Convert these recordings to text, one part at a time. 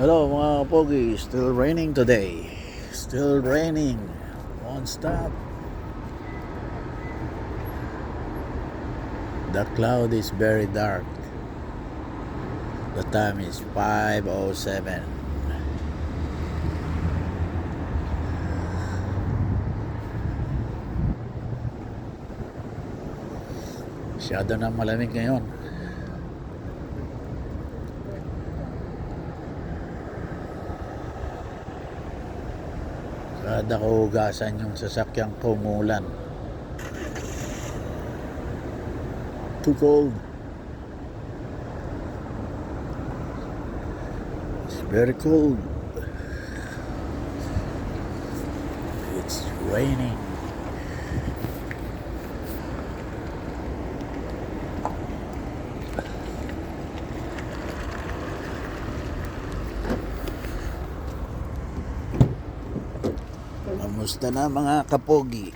Hello mga kapogi, still raining today. Still raining. Won't stop. The cloud is very dark. The time is 5.07. Masyado na malamig ngayon. Kada kahugasan yung sasakyang kumulan. Too cold. It's very cold. It's raining. Kamusta na mga kapogi?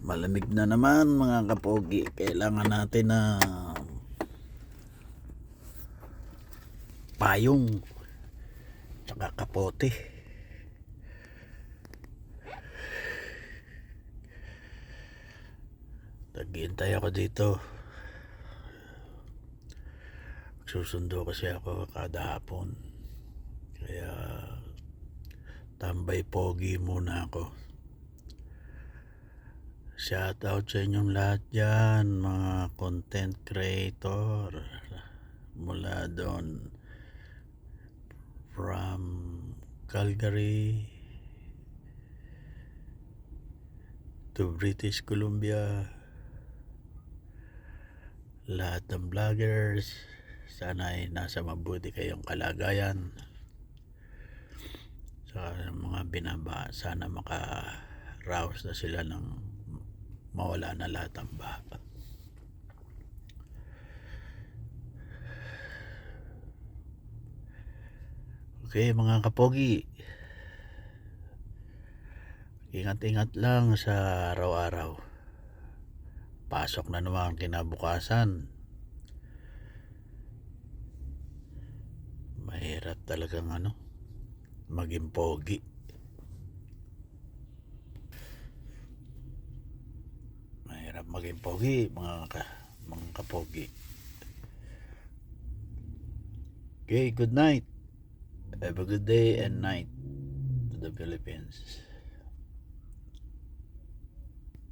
Malamig na naman mga kapogi. Kailangan natin na payong tsaka kapote. Naghihintay ako dito. Susundo kasi ako kada hapon. Kaya tambay pogi muna ako. Shout out sa inyong lahat dyan, mga content creator. Mula doon from Calgary to British Columbia. Lahat ng vloggers, sana ay nasa mabuti kayong kalagayan. Sa mga binaba, sana makaraos na sila ng mawala na lahat ng baha. Okay mga kapogi. Ingat-ingat lang sa araw-araw. Pasok na naman ang kinabukasan. Mahirap talagang ano, maging pogi. Mahirap maging pogi, mga ka, mga kapogi. Okay, good night. Have a good day and night to the Philippines.